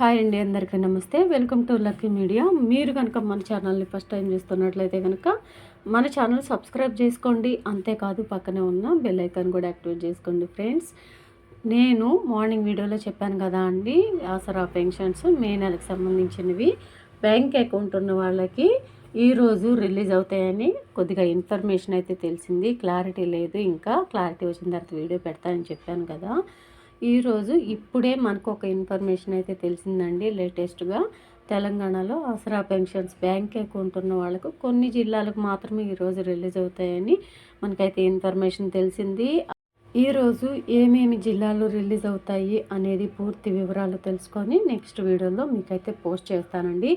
Hi అండి అందరికీ నమస్తే. Welcome to lucky media. మీరు కనుక మన ఛానల్ని ఫస్ట్ టైం చూస్తున్నట్లయితే కనుక మన ఛానల్ సబ్స్క్రైబ్ చేసుకోండి. అంతేకాదు పక్కనే ఉన్న బెల్ ఐకాన్ కూడా యాక్టివేట్ చేసుకోండి ఫ్రెండ్స్. నేను మార్నింగ్ వీడియోలో చెప్పాను కదా అండి ఆసరా పెన్షన్స్ మే నెలకు సంబంధించినవి. బ్యాంక్ అకౌంట్ ఉన్న వాళ్ళకి ఈరోజు రిలీజ్ అవుతాయని కొద్దిగా ఇన్ఫర్మేషన్ అయితే తెలిసింది. క్లారిటీ లేదు ఇంకా క్లారిటీ వచ్చిన తర్వాత వీడియో పెడతానని చెప్పాను కదా. ఈరోజు ఇప్పుడే మనకు ఒక ఇన్ఫర్మేషన్ అయితే తెలిసిందండి లేటెస్ట్గా. తెలంగాణలో ఆసరా పెన్షన్స్ బ్యాంక్ అకౌంట్ ఉన్న వాళ్ళకు కొన్ని జిల్లాలకు మాత్రమే ఈరోజు రిలీజ్ అవుతాయని మనకైతే ఇన్ఫర్మేషన్ తెలిసింది. ఈరోజు ఏమేమి జిల్లాలు రిలీజ్ అవుతాయి అనేది పూర్తి వివరాలు తెలుసుకొని నెక్స్ట్ వీడియోలో మీకైతే పోస్ట్ చేస్తానండి.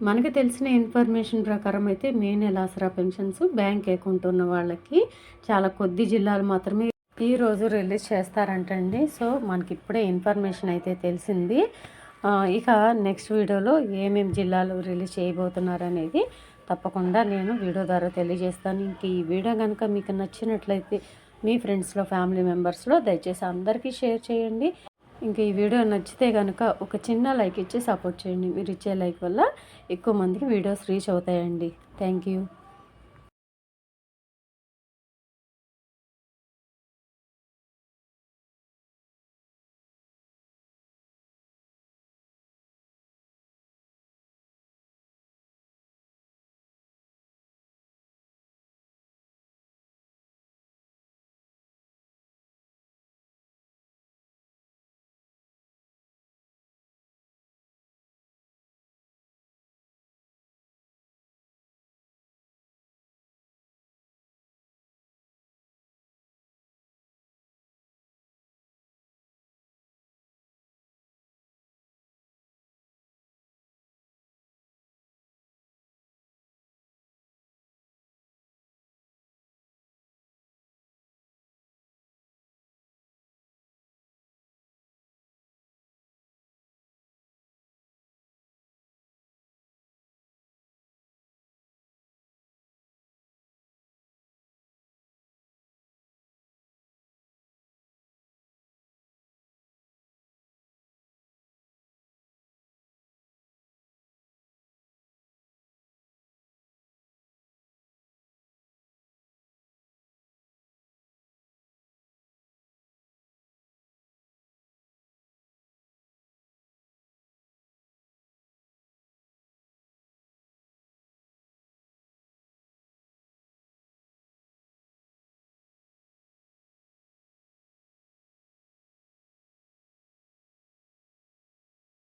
మనకు తెలిసిన ఇన్ఫర్మేషన్ ప్రకారం అయితే మే నెల ఆసరా పెన్షన్స్ బ్యాంక్ అకౌంట్ ఉన్న వాళ్ళకి చాలా కొద్ది జిల్లాలు మాత్రమే ఈరోజు రిలీజ్ చేస్తారంటండి. సో మనకి ఇప్పుడే ఇన్ఫర్మేషన్ అయితే తెలిసింది. ఇక నెక్స్ట్ వీడియోలో ఏమేమి జిల్లాలు రిలీజ్ చేయబోతున్నారు అనేది తప్పకుండా నేను వీడియో ద్వారా తెలియజేస్తాను. ఇంక ఈ వీడియో కనుక మీకు నచ్చినట్లయితే మీ ఫ్రెండ్స్లో ఫ్యామిలీ మెంబర్స్లో దయచేసి అందరికీ షేర్ చేయండి. ఇంకా ఈ వీడియో నచ్చితే కనుక ఒక చిన్న లైక్ ఇచ్చి సపోర్ట్ చేయండి. మీరు ఇచ్చే లైక్ వల్ల ఎక్కువ మందికి వీడియోస్ రీచ్ అవుతాయండి. Thank you